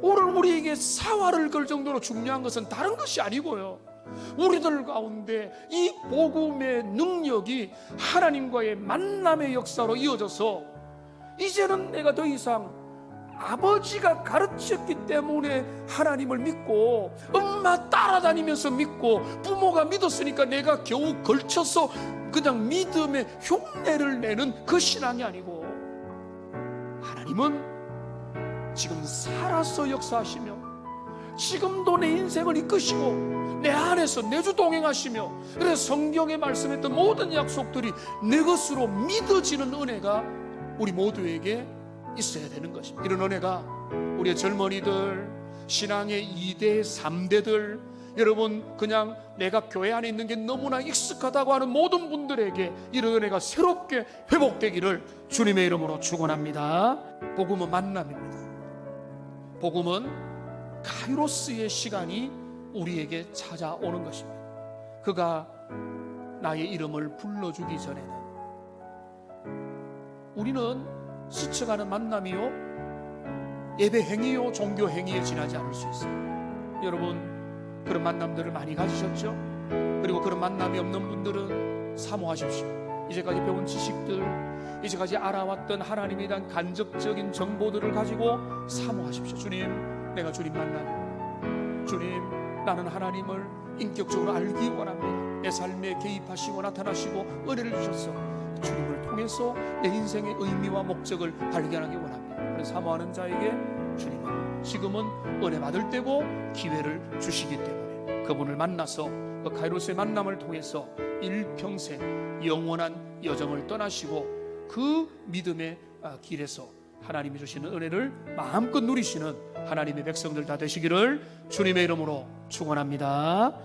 오늘 우리에게 사활을 걸 정도로 중요한 것은 다른 것이 아니고요. 우리들 가운데 이 복음의 능력이 하나님과의 만남의 역사로 이어져서 이제는 내가 더 이상 아버지가 가르쳤기 때문에 하나님을 믿고 엄마 따라다니면서 믿고 부모가 믿었으니까 내가 겨우 걸쳐서 그냥 믿음의 흉내를 내는 그 신앙이 아니고 하나님은 지금 살아서 역사하시며 지금도 내 인생을 이끄시고 내 안에서 내주 동행하시며 그래서 성경에 말씀했던 모든 약속들이 내 것으로 믿어지는 은혜가 우리 모두에게 있어야 되는 것입니다. 이런 은혜가 우리의 젊은이들, 신앙의 2대, 3대들, 여러분 그냥 내가 교회 안에 있는 게 너무나 익숙하다고 하는 모든 분들에게 이런 은혜가 새롭게 회복되기를 주님의 이름으로 축원합니다. 복음은 만남입니다. 복음은 카이로스의 시간이 우리에게 찾아오는 것입니다. 그가 나의 이름을 불러주기 전에는 우리는 스쳐가는 만남이요 예배 행위요 종교 행위에 지나지 않을 수 있어요. 여러분 그런 만남들을 많이 가지셨죠? 그리고 그런 만남이 없는 분들은 사모하십시오. 이제까지 배운 지식들, 이제까지 알아왔던 하나님에 대한 간접적인 정보들을 가지고 사모하십시오. 주님, 내가 주님 만나요. 주님, 나는 하나님을 인격적으로 알기 원합니다. 내 삶에 개입하시고 나타나시고 은혜를 주셔서 주님을 통해서 내 인생의 의미와 목적을 발견하기 원합니다. 그래서 사모하는 자에게 주님은 지금은 은혜 받을 때고 기회를 주시기 때문에 그분을 만나서 그 카이로스의 만남을 통해서 일평생 영원한 여정을 떠나시고 그 믿음의 아, 길에서 하나님이 주시는 은혜를 마음껏 누리시는 하나님의 백성들 다 되시기를 주님의 이름으로 축원합니다.